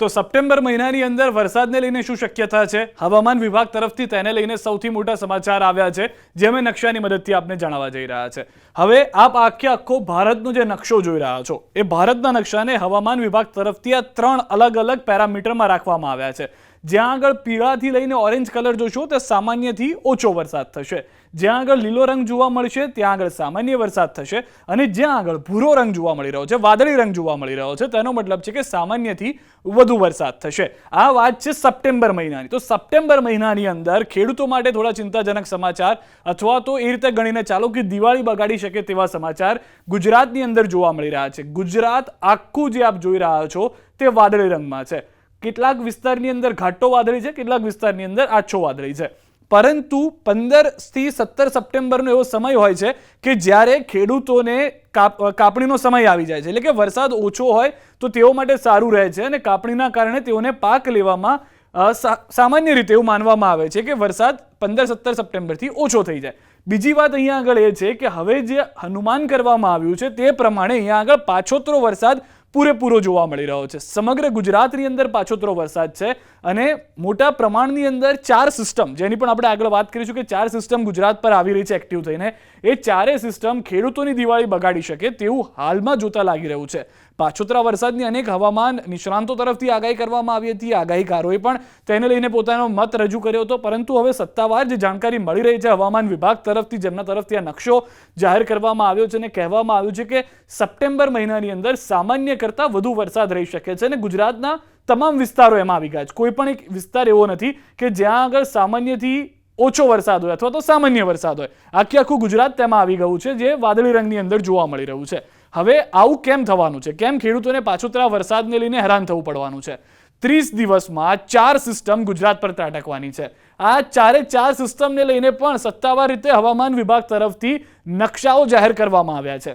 તો સપ્ટેમ્બર મહિનાની અંદર વરસાદને લઈને શું શક્યતા છે? હવામાન વિભાગ તરફથી તેને લઈને સૌથી મોટા સમાચાર આવ્યા છે, જે અમે નકશાની મદદથી આપને જણાવવા જઈ રહ્યા છે. હવે આપ આખે આખો ભારતનો જે નકશો જોઈ રહ્યા છો, એ ભારતના નકશાને હવામાન વિભાગ તરફથી આ ત્રણ અલગ અલગ પેરામીટરમાં રાખવામાં આવ્યા છે. જ્યાં આગળ પીળાથી લઈને ઓરેન્જ કલર જોશો તે સામાન્યથી ઓછો વરસાદ થશે. જ્યાં આગળ લીલો રંગ જોવા મળશે, ત્યાં આગળ સામાન્ય વરસાદ થશે અને જ્યાં આગળ ભૂરો રંગ જોવા મળી રહ્યો છે, વાદળી રંગ જોવા મળી રહ્યો છે તેનો મતલબ છે કે સામાન્યથી વધુ વરસાદ થશે. આ વાત છે સપ્ટેમ્બર મહિનાની. તો સપ્ટેમ્બર મહિનાની અંદર ખેડૂતો માટે થોડા ચિંતાજનક સમાચાર અથવા તો એ રીતે ગણીને ચાલો કે દિવાળી બગાડી શકે તેવા સમાચાર ગુજરાતની અંદર જોવા મળી રહ્યા છે. ગુજરાત આખું જે આપ જોઈ રહ્યા છો તે વાદળી રંગમાં છે. કેટલાક વિસ્તારની અંદર ઘાટો વાદળી છે, કેટલાક વિસ્તારની અંદર આછો વાદળી છે. પરંતુ પંદરથી સત્તર સપ્ટેમ્બરનો એવો સમય હોય છે કે જ્યારે ખેડૂતોને કાપ કાપણીનો સમય આવી જાય છે. એટલે કે વરસાદ ઓછો હોય તો તેઓ માટે સારું રહે છે અને કાપણીના કારણે તેઓને પાક લેવામાં સામાન્ય રીતે એવું માનવામાં આવે છે કે વરસાદ પંદર સત્તર સપ્ટેમ્બરથી ઓછો થઈ જાય. બીજી વાત અહીંયા આગળ એ છે કે હવે જે હનુમાન કરવામાં આવ્યું છે તે પ્રમાણે અહીંયા આગળ પાછોતરો વરસાદ પૂરેપૂરો જોવા મળી રહ્યો છે. સમગ્ર ગુજરાતની અંદર પાછોતરો વરસાદ છે અને મોટા પ્રમાણની અંદર ચાર સિસ્ટમ જેની પણ આપણે આગળ વાત કરીશું કે ચાર સિસ્ટમ ગુજરાત પર આવી રહી છે એક્ટિવ થઈને, એ ચારે સિસ્ટમ ખેડૂતોની દિવાળી બગાડી શકે તેવું હાલમાં જોતા લાગી રહ્યું છે. પાછોતરા વરસાદની અનેક હવામાન નિષ્ણાંતો તરફથી આગાહી કરવામાં આવી હતી. આગાહીકારોએ પણ તેને લઈને પોતાનો મત રજૂ કર્યો હતો, પરંતુ હવે સત્તાવાર જે જાણકારી મળી રહી છે, હવામાન વિભાગ તરફથી, જેમના તરફથી આ નકશો જાહેર કરવામાં આવ્યો છે અને કહેવામાં આવ્યું છે કે સપ્ટેમ્બર મહિનાની અંદર સામાન્ય કરતાં વધુ વરસાદ રહી શકે છે અને ગુજરાતના તમામ વિસ્તારો એમાં આવી ગયા છે. કોઈ પણ એક વિસ્તાર એવો નથી કે જ્યાં આગળ સામાન્યથી ઓછો વરસાદ હોય અથવા તો સામાન્ય વરસાદ હોય. આખી આખું ગુજરાત તેમાં આવી ગયું છે, જે વાદળી રંગની અંદર જોવા મળી રહ્યું છે. હવે આવું કેમ થવાનું છે? કેમ ખેડૂતોને પાછોતરા વરસાદને લઈને હેરાન થવું પડવાનું છે? ત્રીસ દિવસમાં ચાર સિસ્ટમ ગુજરાત પર ત્રાટકવાની છે. આ ચારે ચાર સિસ્ટમને લઈને પણ સત્તાવાર રીતે હવામાન વિભાગ તરફથી નકશાઓ જાહેર કરવામાં આવ્યા છે.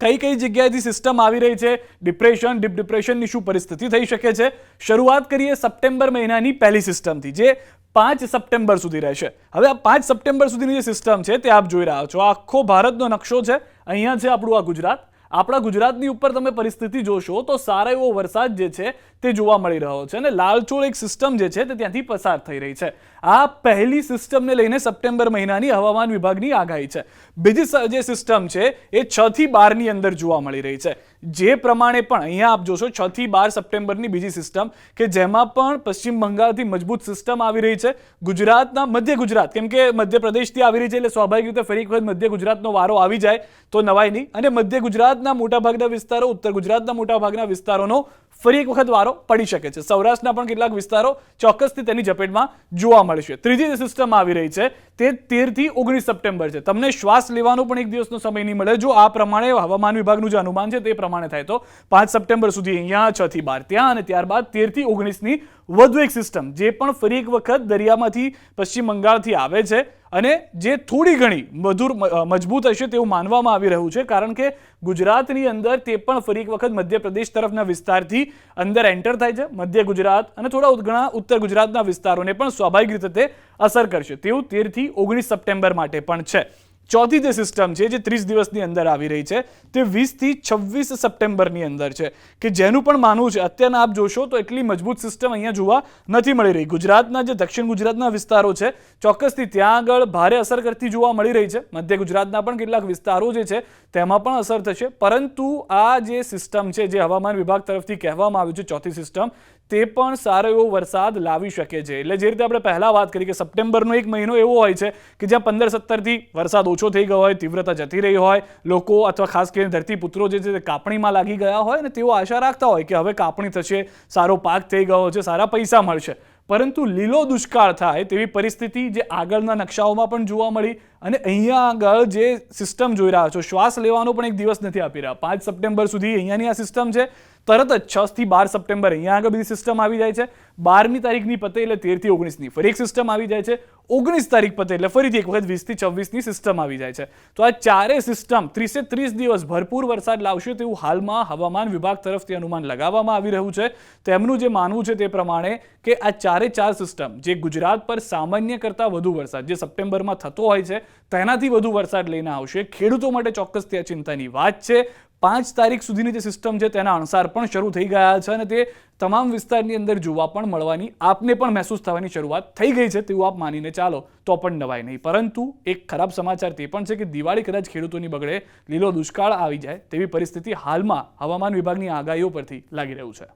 કઈ કઈ જગ્યાએથી સિસ્ટમ આવી રહી છે? ડિપ્રેશન ડીપ ડિપ્રેશનની શું પરિસ્થિતિ થઈ શકે છે? શરૂઆત કરીએ સપ્ટેમ્બર મહિનાની પહેલી સિસ્ટમથી જે પાંચ સપ્ટેમ્બર સુધી રહેશે. હવે આ પાંચ સપ્ટેમ્બર સુધીની જે સિસ્ટમ છે તે આપ જોઈ રહ્યા છો. આખો ભારતનો નકશો છે. અહીંયા છે આપણું આ ગુજરાત. આપણા ગુજરાતની ઉપર તમે પરિસ્થિતિ જોશો તો સારો એવો વરસાદ જે છે તે જોવા મળી રહ્યો છે અને લાલચોળ એક સિસ્ટમ જે છે તે ત્યાંથી પસાર થઈ રહી છે. આ પહેલી સિસ્ટમને લઈને સપ્ટેમ્બર મહિનાની હવામાન વિભાગની આગાહી છે. બીજી જે સિસ્ટમ છે એ છ થી બારની અંદર જોવા મળી રહી છે. જે પ્રમાણે પણ અહીંયા આપ જોશો છ થી બાર સપ્ટેમ્બરની બીજી સિસ્ટમ કે જેમાં પણ પશ્ચિમ બંગાળથી મજબૂત સિસ્ટમ આવી રહી છે. ગુજરાતના મધ્ય ગુજરાત, કેમ કે મધ્યપ્રદેશથી આવી રહી છે એટલે સ્વાભાવિક રીતે ફરી વખત મધ્ય ગુજરાતનો વારો આવી જાય તો નવાય નહીં. અને મધ્ય ગુજરાતના મોટાભાગના વિસ્તારો, ઉત્તર ગુજરાતના મોટાભાગના વિસ્તારોનો ફરી એક વખત વારો પડી શકે છે. સૌરાષ્ટ્રના પણ કેટલાક વિસ્તારો ચોક્કસથી તેની ઝપેટમાં જોવા મળશે. ત્રીજી સિસ્ટમ આવી રહી છે તે તેરથી ઓગણીસ સપ્ટેમ્બર છે. તમને શ્વાસ લેવાનો પણ એક દિવસનો સમય નહીં મળે. જો આ પ્રમાણે હવામાન વિભાગનું જે અનુમાન છે તે પ્રમાણે થાય તો પાંચ સપ્ટેમ્બર સુધી અહીંયા છ થી બાર ત્યાં અને ત્યારબાદ તેરથી ઓગણીસની વધુ એક સિસ્ટમ જે પણ ફરી એક વખત દરિયામાંથી પશ્ચિમ બંગાળથી આવે છે અને જે થોડી ઘણી મધુર મજબૂત હશે તેવું માનવામાં આવી રહ્યું છે. કારણ કે ગુજરાતની અંદર તે પણ ફરી એક વખત મધ્યપ્રદેશ તરફના વિસ્તારથી અંદર એન્ટર થાય છે. મધ્ય ગુજરાત અને થોડા ઘણા ઉત્તર ગુજરાતના વિસ્તારોને પણ સ્વાભાવિક રીતે અસર કરશે. તેવું તેરથી ઓગણીસ સપ્ટેમ્બર માટે પણ છે. ચોથી જે સિસ્ટમ છે, જે ત્રીસ દિવસની અંદર આવી રહી છે, તે વીસથી છવ્વીસ સપ્ટેમ્બરની અંદર છે. કે જેનું પણ માનવું છે, અત્યારના આપ જોશો તો એટલી મજબૂત સિસ્ટમ અહીંયા જોવા નથી મળી રહી. ગુજરાતના જે દક્ષિણ ગુજરાતના વિસ્તારો છે, ચોક્કસથી ત્યાં આગળ ભારે અસર કરતી જોવા મળી રહી છે. મધ્ય ગુજરાતના પણ કેટલાક વિસ્તારો જે છે, તેમાં પણ અસર થશે. પરંતુ આ જે સિસ્ટમ છે, જે હવામાન વિભાગ તરફથી કહેવામાં આવ્યું છે, ચોથી સિસ્ટમ તે પણ સારો એવો વરસાદ લાવી શકે છે. એટલે જે રીતે આપણે પહેલાં વાત કરી કે સપ્ટેમ્બરનો એક મહિનો એવો હોય છે કે જ્યાં પંદર સત્તરથી વરસાદ ઓછો થઈ ગયો હોય, તીવ્રતા જતી રહી હોય, લોકો અથવા ખાસ કરીને ધરતીપુત્રો જે છે તે કાપણીમાં લાગી ગયા હોય અને તેઓ આશા રાખતા હોય કે હવે કાપણી થશે, સારો પાક થઈ ગયો છે, સારા પૈસા મળશે. પરંતુ લીલો દુષ્કાળ થાય તેવી પરિસ્થિતિ જે આગળના નકશાઓમાં પણ જોવા મળી અને અહીંયા આગળ જે સિસ્ટમ જોઈ રહ્યા છો, શ્વાસ લેવાનો પણ એક દિવસ નથી આપી રહ્યા. પાંચ સપ્ટેમ્બર સુધી અહીંયાની આ સિસ્ટમ છે. તરત જ છ થી બાર સપ્ટેમ્બર અહીંયા આગળ બીજી સિસ્ટમ આવી જાય છે. બારમી તારીખની પતે એટલે તેરથી ઓગણીસની. ફરી એક સિસ્ટમ આવી જાય છે. ઓગણીસ તારીખ પતે એટલે ફરીથી એક વખત વીસથી છવ્વીસની સિસ્ટમ આવી જાય છે. તો આ ચારે સિસ્ટમ ત્રીસે ત્રીસ દિવસ ભરપૂર વરસાદ લાવશે તેવું હાલમાં હવામાન વિભાગ તરફથી અનુમાન લગાવવામાં આવી રહ્યું છે. તેમનું જે માનવું છે તે પ્રમાણે કે આ ચારે ચાર સિસ્ટમ જે ગુજરાત પર સામાન્ય કરતાં વધુ વરસાદ, જે સપ્ટેમ્બરમાં થતો હોય છે, તેનાથી વધુ વરસાદ લઈને આવશે. ખેડૂતો માટે ચોક્કસ ત્યાં ચિંતાની વાત છે. પાંચ તારીખ સુધીની જે સિસ્ટમ છે તેના અણસાર પણ શરૂ થઈ ગયા છે અને તે તમામ વિસ્તારની અંદર જોવા પણ મળવાની, આપને પણ મહેસૂસ થવાની શરૂઆત થઈ ગઈ છે તેવું આપ માનીને ચાલો, તો પણ નવાય નહીં. પરંતુ એક ખરાબ સમાચાર તે પણ છે કે દિવાળી કદાચ ખેડૂતોની બગડે, લીલો દુષ્કાળ આવી જાય તેવી પરિસ્થિતિ હાલમાં હવામાન વિભાગની આગાહીઓ પરથી લાગી રહ્યું છે.